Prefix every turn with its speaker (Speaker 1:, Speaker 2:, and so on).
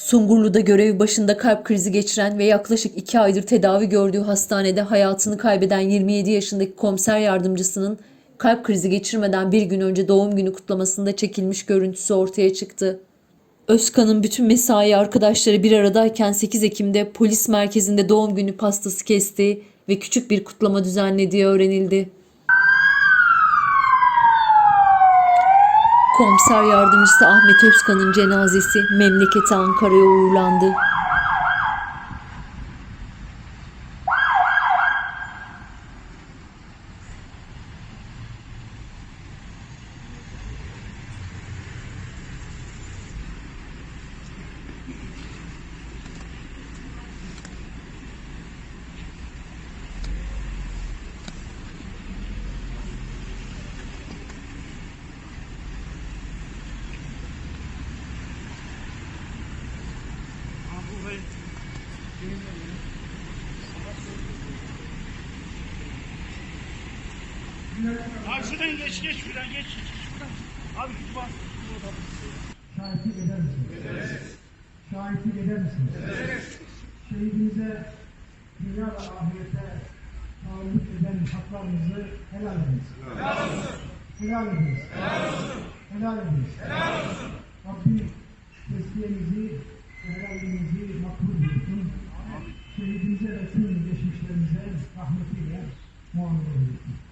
Speaker 1: Sungurlu'da görev başında kalp krizi geçiren ve yaklaşık iki aydır tedavi gördüğü hastanede hayatını kaybeden 27 yaşındaki komiser yardımcısının kalp krizi geçirmeden bir gün önce doğum günü kutlamasında çekilmiş görüntüsü ortaya çıktı. Özkan'ın bütün mesai arkadaşları bir aradayken 8 Ekim'de polis merkezinde doğum günü pastası kestiği ve küçük bir kutlama düzenlediği öğrenildi. Komiser yardımcısı Ahmet Özkan'ın cenazesi memleketi Ankara'ya uğurlandı.
Speaker 2: Karşıdan geç geç şuradan geç şuradan. Abi git bak.
Speaker 3: Şahitlik eder misiniz? Ederiz. Şahitlik eder misiniz? Ederiz. Şehidimize dünya ve ahirete sağlık eden haklarınızı helal ediniz. Helal olsun. Helal ediniz. Helal olsun. Helal ediniz. Helal olsun. Rabbim tesbihimizi, helalimizi makbul buyursun. Şehidimize ve tüm geçmişlerimize rahmetiyle muamele buyursun.